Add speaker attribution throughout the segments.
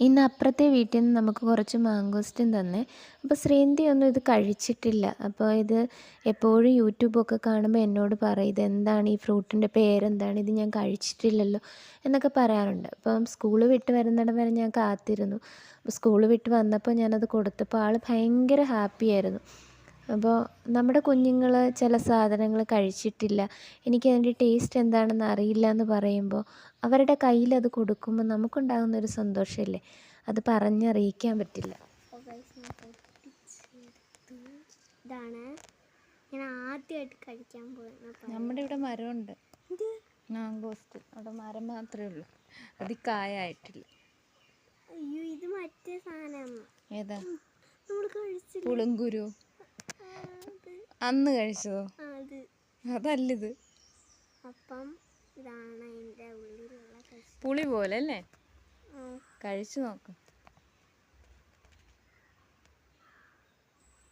Speaker 1: ഇന്ന് അപ്പുറത്തെ വീട്ടിൽ നിന്ന് നമുക്ക് കുറച്ച് മാങ്കോസ്റ്റിൻ തന്നെ. അപ്പോൾ ശ്രീന്തി ഒന്നും ഇത് കഴിച്ചിട്ടില്ല. അപ്പോൾ ഇത് എപ്പോഴും യൂട്യൂബൊക്കെ കാണുമ്പോൾ എന്നോട് പറയും ഇതെന്താണ്? ഈ ഫ്രൂട്ടിന്റെ പേരെന്താണ്? ഇത് ഞാൻ കഴിച്ചിട്ടില്ലല്ലോ എന്നൊക്കെ പറയാറുണ്ട്. അപ്പം സ്കൂൾ വിട്ട് വരുന്നിടം വരെ ഞാൻ കാത്തിരുന്നു. അപ്പോൾ സ്കൂൾ വിട്ട് വന്നപ്പോൾ ഞാനത് കൊടുത്തപ്പോൾ ആൾ ഭയങ്കര ഹാപ്പിയായിരുന്നു. അപ്പോൾ നമ്മുടെ കുഞ്ഞുങ്ങൾ ചില സാധനങ്ങൾ കഴിച്ചിട്ടില്ല. എനിക്കതിന്റെ ടേസ്റ്റ് എന്താണെന്ന് അറിയില്ല എന്ന് പറയുമ്പോൾ അവരുടെ കയ്യിൽ അത് കൊടുക്കുമ്പോൾ നമുക്കുണ്ടാകുന്ന ഒരു സന്തോഷമില്ലേ? അത് പറഞ്ഞറിയിക്കാൻ പറ്റില്ല.
Speaker 2: ഇതാണ്. ഞാൻ ആദ്യമായിട്ട് കഴിക്കാൻ
Speaker 1: നമ്മുടെ ഇവിടെ മരമുണ്ട്. മാങ്കോസ്റ്റ്. അവിടെ മരം മാത്രമേ ഉള്ളൂ. അത് കായായിട്ടില്ല.
Speaker 2: അയ്യോ ഇത് മറ്റേ സാധനം
Speaker 1: ഏതാ?
Speaker 2: നമ്മൾ കഴിച്ചില്ല?
Speaker 1: പുളുങ്കുരു.
Speaker 2: അത്
Speaker 1: അന്ന് കഴിച്ചതോ? അതല്ലിത്.
Speaker 2: അപ്പം ഇതാണ് അതിന്റെ ഉള്ളിലുള്ള കഷി
Speaker 1: പുളി പോലെ അല്ലേ? കഴിച്ചു നോക്ക്.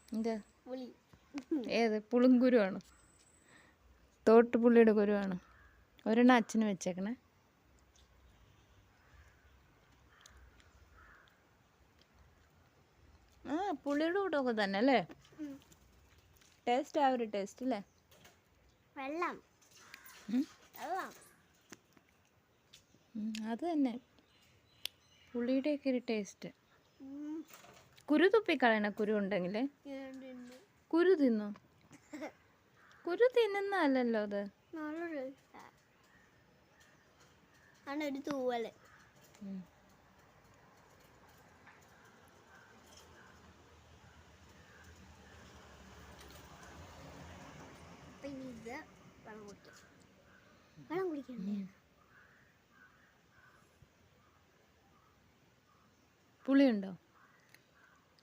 Speaker 1: എന്താ?
Speaker 2: പുളി.
Speaker 1: ഏത്? പുളുങ്കുരു തോട്ട് തോട്ടുപുള്ളിയുടെ കുരുവാണ്? ഒരെണ്ണം അച്ഛന് വെച്ചേക്കണേ. ആ പുളിയുടെ കൂട്ടമൊക്കെ തന്നെ അല്ലേ. ടേസ്റ്റ് ആ ഒരു ടേസ്റ്റ് അല്ലേ
Speaker 2: വെള്ളം.
Speaker 1: അത് തന്നെ. പുളിയുടെയൊക്കെ ഒരു ടേസ്റ്റ് കുരു തുപ്പിക്കളയണ കുരു ഉണ്ടെങ്കിൽ കുരു തിന്നു? കുരു തിന്നുന്നതല്ലല്ലോ അത്.
Speaker 2: ഒരു തൂവൽ
Speaker 1: ഉം.
Speaker 2: അപ്പം ഇനി ഇത് വെള്ളം കുടിക്കാം വെള്ളം കുടിക്കണ്ടേ
Speaker 1: പുളിയുണ്ടോ?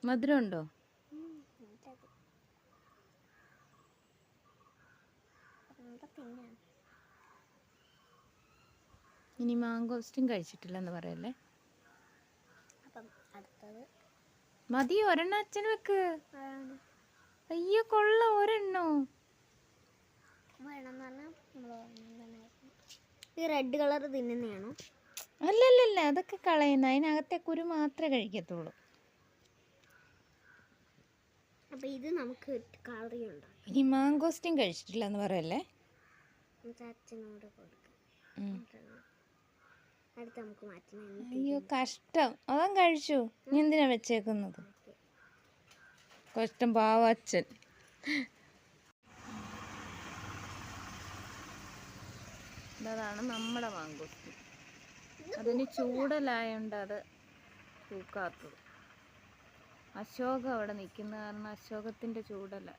Speaker 1: മധുരമുണ്ടോ? ഇനി മാങ്കോസ്റ്റും കഴിച്ചിട്ടില്ലെന്ന് പറയല്ലേ? മതി ഒരെണ്ണ അച്ഛൻ വെക്ക്. അയ്യോ കൊള്ള ഒരെണ്ണോ
Speaker 2: വേണമെന്ന് പറഞ്ഞാൽ നമ്മൾ തന്നെയായിരുന്നു ഈ റെഡ് കളർ തിന്നുന്നതാണോ
Speaker 1: അല്ലല്ലല്ല അതൊക്കെ കളയുന്ന അതിനകത്തെ കുരു മാത്രമേ കഴിക്കത്തുള്ളൂ.
Speaker 2: അപ്പോൾ ഇത് നമുക്ക് കറി ഉണ്ടാക്കാം.
Speaker 1: ഇനി കഴിച്ചിട്ടില്ല എന്ന് പറയല്ലേ?
Speaker 2: അച്ഛനോട് കൊടുക്കാം.
Speaker 1: ഉം.
Speaker 2: അടുത്ത് നമുക്ക് മാറ്റണം
Speaker 1: അയ്യോ കഷ്ടം. അതും കഴിച്ചു. നീ എന്തിനാ വെച്ചേക്കുന്നത്? കഷ്ടം പാവ അച്ഛൻ. അതാണ് നമ്മുടെ മാങ്കോസ്റ്റ് അതിന് ചൂടലായോണ്ട് അത് പൂക്കാത്തത് അശോകം അവിടെ നിൽക്കുന്ന കാരണം അശോകത്തിന്റെ ചൂടല